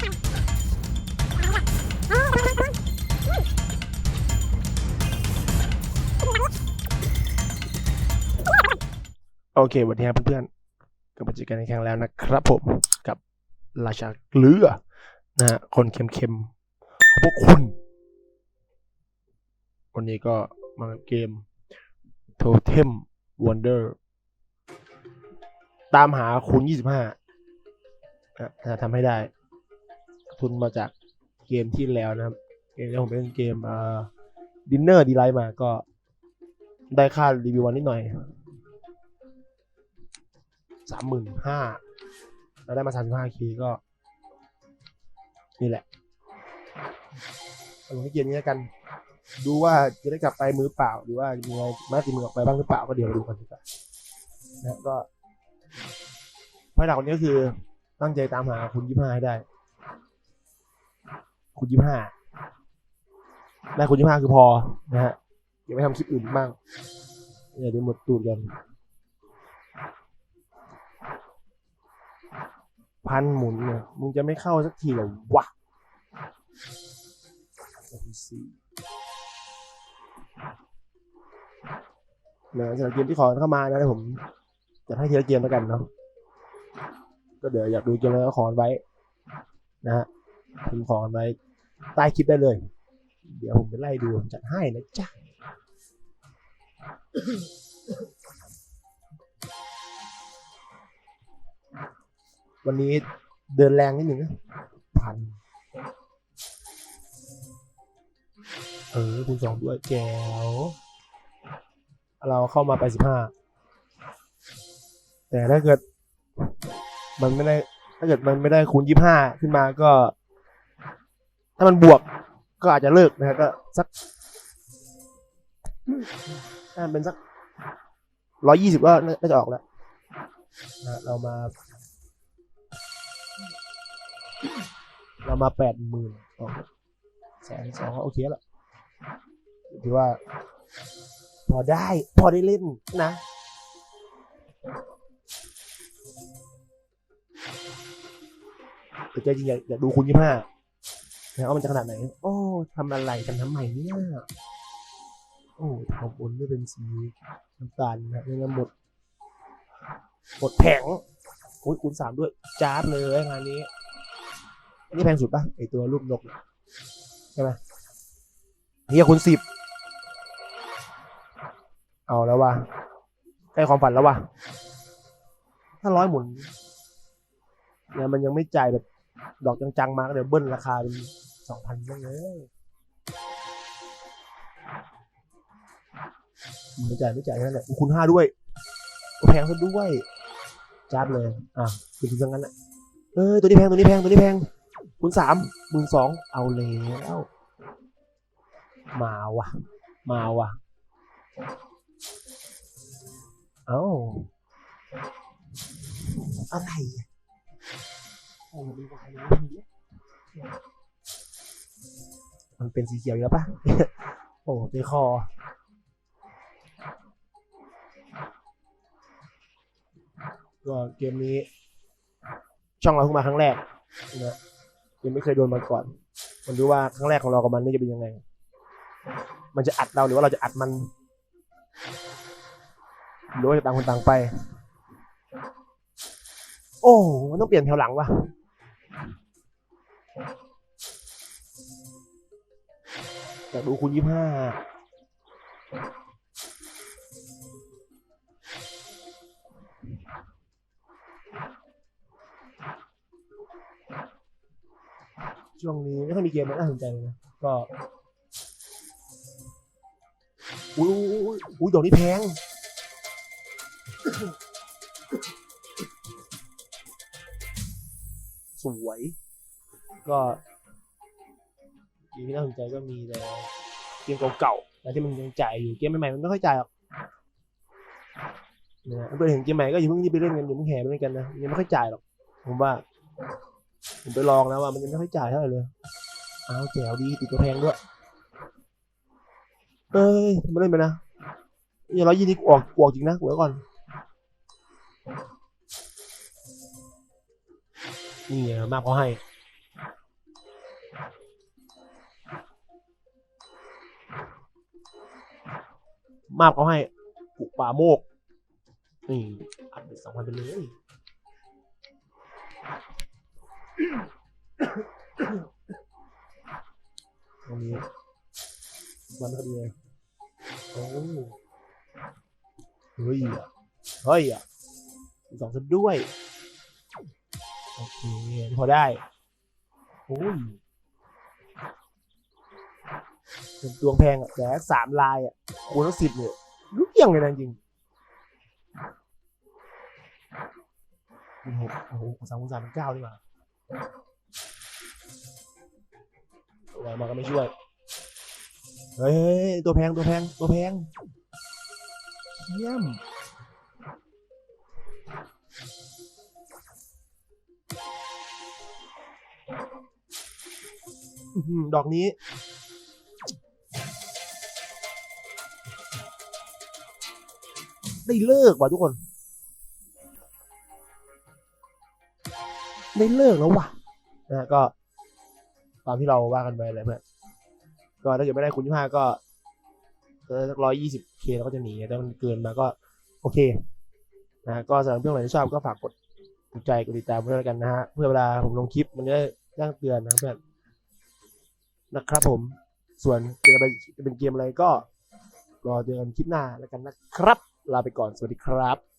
โอเคสวันนี้ครับเพื่อนๆกลับมาเจอกันในครั้งแล้วนะครับผมกับราชาเกลือนะฮะคนเค็มๆพวกคุณ วันนี้ก็มาเกม Totem Wonder ตามหาคูณ25นะจะทำให้ได้ ทุนมาจากเกมที่แล้วนะครับ เกมที่ผมเป็นเกมอ่าดินเนอร์ดีไลท์มาก็ได้ค่ารีวิววันนิดหน่อยสามหมื่นห้าแล้วได้มาสามสิบห้าคีก็ นี่แหละเอาลงให้เกมนี้แล้วกัน ดูว่าจะได้กลับไปมือเปล่า หรือว่ามีอะไรมาติดมือออกไปบ้างหรือเปล่าก็เดี๋ยวดูกันดีกว่านะก็ภายหลักวันนี้ก็คือตั้งใจตามหาคุณยี่ห้าให้ได้ คุณยี่ห้าได้คุณยี่ห้าคือพอนะฮะเดี๋ยวไปทำคลิปอื่นบ้างอย่าได้หมดตูดกันพันหมุนเนี่ยมึงจะไม่เข้าสักทีเหรอวะสี่นะสำหรับเกมที่ขอเข้ามานะผมจะให้ทีละเกมแล้วกันเนาะก็เดี๋ยวอยากดูเกมอะไรก็ขอไว้ นะฮะพิมขอไว้ ใต้คลิปได้เลย เดี๋ยวผมไปไล่ดูจัดให้นะจ๊ะวันนี้เดินแรงนิดหนึ่งนะพัน เออคุณสองด้วยแก้วเราเข้ามาไปสิบห้า แต่ถ้าเกิด มันไม่ได้ ถ้าเกิดมันไม่ได้คูณยี่ห้าขึ้นมาก็ ถ้ามันบวกก็อาจจะเลิกนะฮะก็สักถ้ามันเป็นสักร้อยยี่สิบก็น่าจะออกแล้วนะเรามา เรามาแปดหมื่นแสนสองโอเคแล้วถือว่า พอได้ พอได้เล่นนะแต่ใจจริงอยากอยากดูคุณยี่ห้า นะว่ามันจะขนาดไหน โอ้ทำอะไรกันทำไมเนี่ยโอ้ทำบนไม่เป็นสีน้ำตาลนะไม่งั้นหมดหมดแผงโอ้ยคูณสามด้วยจ้าบเลยงานนี้นนี้แพงสุดปะไอตัวรูปนกใช่ไหมเฮียคุณสิบเอาแล้วว่ะใกล้ความฝันแล้วว่ะถ้าร้อยหมุนเนี่ยมันยังไม่จ่ายแบบดอกจังๆมาก็เดี๋ยวเบิ้ลราคาเป็น สองพันบ้างเลยไม่จ่ายไม่จ่ายแค่นั้นแหละคุณห้าด้วย แพงซะด้วยจ้าบเลย อะคุณถึงงั้นแหละเออตัวนี้แพงตัวนี้แพงตัวนี้แพงคูณสามหมื่นสองเอาแล้วมาว่ะมาว่ะเอ้าอะไรอะโอ้ดีวายเลย มันเป็นสีเขียวอยู่แล้วปะโอ้ในคอ ก็เกมนี้ ช่องเราเพิ่งมาครั้งแรกนะยังไม่เคยโดนมาก่อน มันดูว่าครั้งแรกของเรากับมันนี่จะเป็นยังไง มันจะอัดเราหรือว่าเราจะอัดมันหรือว่าจะต่างคนต่างไป โอ้มันต้องเปลี่ยนแถวหลังวะ อยากดูคุณยี่ห้าช่วงนี้ไม่ค่อยมีเกมอะไรน่าสนใจเลยนะ ก็ อุ้ยอุ้ยอุ้ยดอกนี้แพง สวย ก็ มที่น่าสนใจก็มีแต่เกมเก่าๆนะที่มันยังจ่ายอยู่เกมใหม่ๆมันไม่ค่อยจ่ายหรอกนะเพื่อนเห็นเกมใหม่ก็อย่าเพิ่งรีบไปเล่นกันอย่าเพิ่งแห่ไปเล่นกันนะยังไม่ค่อยจ่ายหรอก ผมว่า ผมไปลองแล้วว่ามันยังไม่ค่อยจ่ายเท่าไหร่เลยเอาแจ๋วดีติดตัวแพงด้วยเอ้ยทำไมาเล่นไปนะอย่าร้อยยี่นี่กูออกกูออกจริงนะกูไว้ก่อนนี่ไงมากเขาให้ มาบเขาให้ปุป่าโมก นี่อัดไปสองพันไปเลย ตรงนี้มันพอดีเลยโอ้เฮ้ยอะเฮ้ยอะสองชุดด้วย โอเค พอได้ โอ้ย เป็นตัวแพงอะแต่สามลายอะคูณตั้งสิบเนี่ยรู้เกี่ยงเลยนะจริงโอ้โหโอ้โหสามคูณสามเป็นเก้าดีกว่าอะไรมาก็ไม่ช่วย เฮ้ย ตัวแพงตัวแพงตัวแพง เยี่ยมดอกนี้ ได้เลิกว่ะทุกคน ได้เลิกแล้วว่ะนะก็ ตามที่เราว่ากันไปเลยเพื่อนก็ถ้าเกิดไม่ได้คุณยี่ห้าก็สักร้อยยี่สิบเคเราก็จะหนีแต่มันเกินมาก็ โอเคนะก็สำหรับเพื่อนไหนที่ชอบก็ฝากกดถูกใจกดติดตามเพื่อนแล้วกันนะฮะเพื่อเวลาผมลงคลิปมันจะได้แจ้งเตือนนะเพื่อนนะครับผมส่วนจะเป็นเกมอะไรก็รอเจอกันคลิปหน้าแล้วกันนะครับ ลาไปก่อนสวัสดีครับ